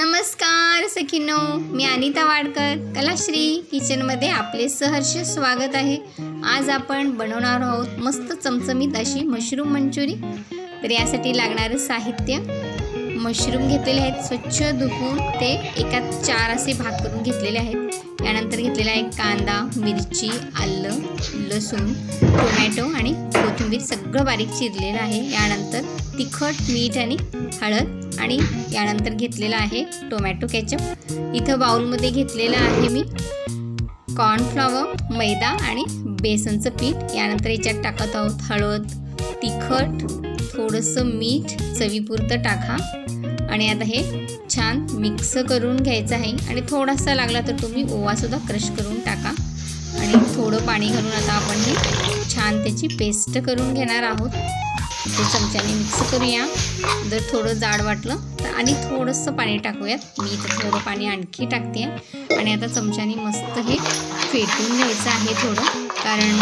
नमस्कार सखिनो मी अनिता वाडकर कलाश्री किचनमध्ये आपले सहर्ष स्वागत आहे. आज आपण बनवणार आहोत मस्त चमचमीत अशी मशरूम मंचुरी. तर यासाठी लागणारं साहित्य मशरूम घेतलेले आहेत स्वच्छ धुवून ते एकात चार असे भाग करून घेतलेले आहेत. यानंतर घेतलेला आहे कांदा मिरची आलं लसूण टोमॅटो कोथिंबीर सगळं बारीक चिरलेलं आहे. यानंतर तिखट मीठ आणि हळद आणि यानंतर घेतलेला आहे टोमॅटो केचप. इथं बाउलमध्ये घेतलेलं आहे मी कॉर्नफ्लॉवर मैदा आणि बेसनचं पीठ. यानंतर याच्यात टाकत आहोत हळद तिखट थोडंसं मीठ चवीपुरतं टाका. आणि आता हे छान मिक्स करून घ्यायचं आहे. आणि थोडासा लागला तर तुम्ही ओवासुद्धा क्रश करून टाका. आणि थोडं पाणी घालून आता आपण हे छान त्याची पेस्ट करून घेणार आहोत. ते चमच्याने मिक्स करूया. जर थोडं जाड वाटलं तर आणि थोडंसं पाणी टाकूयात. मी इथं थोडं पाणी आणखी टाकते. आणि आता चमच्याने मस्त हे फेटून घ्यायचं आहे थोडं. कारण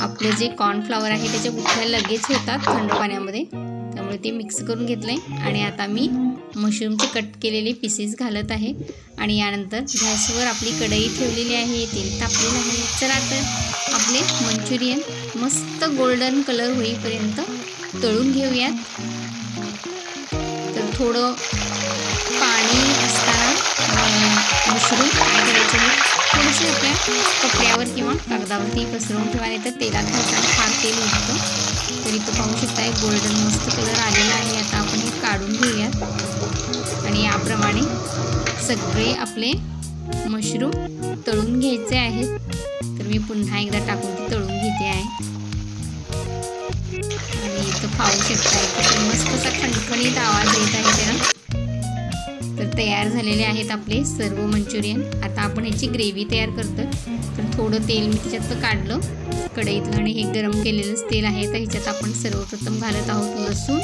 आपलं जे कॉर्नफ्लॉवर आहे त्याच्या गुठळ्या लगेच होतात थंड पाण्यामध्ये. त्यामुळे ते मिक्स करून घेतलं आहे आणि आता मी मशरूमचे कट केलेले पीसेस घालत आहे. आणि यानंतर गॅसवर आपली कढई ठेवलेली आहे. तेल तापलेलं आहे. चला तर आपले मंचुरियन मस्त गोल्डन कलर होईपर्यंत तळून घेऊयात. तर थोडं पाणी असताना मशरूम काय करायचं थोडेसे आपल्या कपड्यावर किंवा कागदावरती पसरवून ठेवा नाही तर तेलात घालताना फार तेल उठतं तर तो पाहू शकताय गोल्डन मस्त कलर आलेला आहे. आता आपण हे काढून घेऊयात. आणि याप्रमाणे सगळे आपले मशरूम तळून घ्यायचे आहेत. तर मी पुन्हा एकदा टाकून तळून घेते आहे. आणि इथं पाहू शकता मस्त असा खणखणीत आवाज येत आहे त्याला तर तयार झालेले आहेत आपले सर्व मंचुरियन. आता आपण ह्याची ग्रेव्ही तयार करतो तर थोडं तेल मी त्याच्यात काढलं. कढईतलं आणि हे गरम केलेलंच तेल आहे. तर ह्याच्यात आपण सर्वप्रथम घालत आहोत लसूण.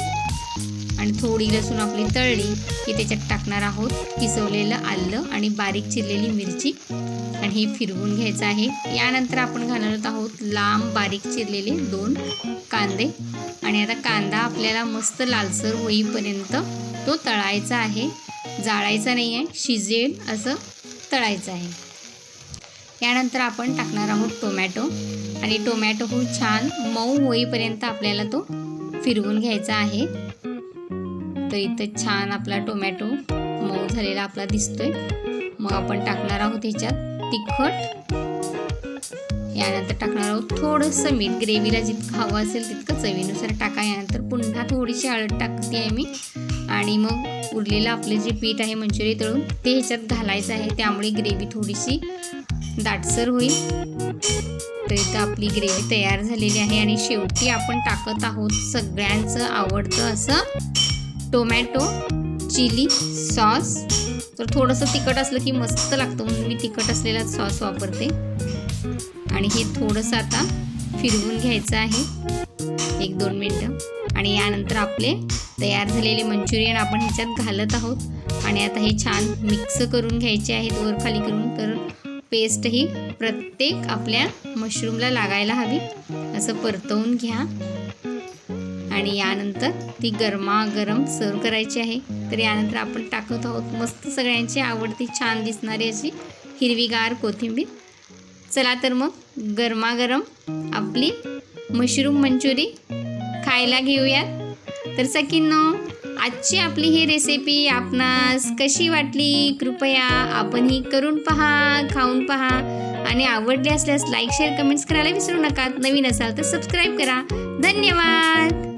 आणि थोडी लसूण आपली तळली की त्याच्यात टाकणार आहोत. किसवलेलं आलं आणि बारीक चिरलेली मिरची. आणि हे फिरवून घ्यायचं आहे. यानंतर आपण घालत आहोत लांब बारीक चिरलेले दोन कांदे. आणि आता कांदा आपल्याला मस्त लालसर होईपर्यंत तो तळायचा आहे. जाळायचा नाही आहे शिजेल असं तळायचं आहे. यानंतर आपण टाकणार आहोत टोमॅटो. आणि टोमॅटो खूप छान मऊ होईपर्यंत आपल्याला तो फिरवून घ्यायचा आहे. तर इथं छान आपला टोमॅटो मऊ झालेला आपला दिसतोय. मग आपण टाकणार आहोत ह्याच्यात तिखट. यानंतर टाकणार आहोत थोडंसं मीठ. ग्रेव्हीला जितकं हवं असेल तितकं चवीनुसार टाका. यानंतर पुन्हा थोडीशी हळद टाकते आहे मी. आणि मग उरलेलं आपलं जे पीठ आहे मंचुरी तळून ते ह्याच्यात घालायचं आहे. त्यामुळे ग्रेव्ही थोडीशी दाटसर होईल. तर इथं आपली ग्रेव्ही तयार झालेली आहे. आणि शेवटी आपण टाकत आहोत सगळ्यांचं आवडतं असं टोमॅटो चिली सॉस. तर थोडंसं तिखट असलं की मस्त लागतं म्हणून मी तिखट असलेला सॉस वापरते. आणि हे थोडंसं आता फिरवून घ्यायचं आहे. एक दोन मिनटं. आणि यानंतर आपले तयार झालेले मंचुरियन आपण ह्याच्यात घालत आहोत. आणि आता हे छान मिक्स करून घ्यायचे आहेत वर खाली करून. तर पेस्ट ही प्रत्येक आपल्या मशरूमला लागायला हवी. असं परतवून घ्या. आणि यानंतर ती गरमागरम सर्व करायची आहे. तर यानंतर आपण टाकत आहोत मस्त सगळ्यांची आवडती छान दिसणारी अशी हिरवीगार कोथिंबीर. चला तर मग गरमागरम आपली मशरूम मंचुरी खायला घेऊयात. तर सकींनो आजची आपली ही रेसिपी आपणास कशी वाटली? कृपया आपण ही करून पहा खाऊन पहा. आणि आवडली असल्यास लाईक शेअर कमेंट्स करायला विसरू नका. नवीन असाल तर सबस्क्राईब करा. धन्यवाद!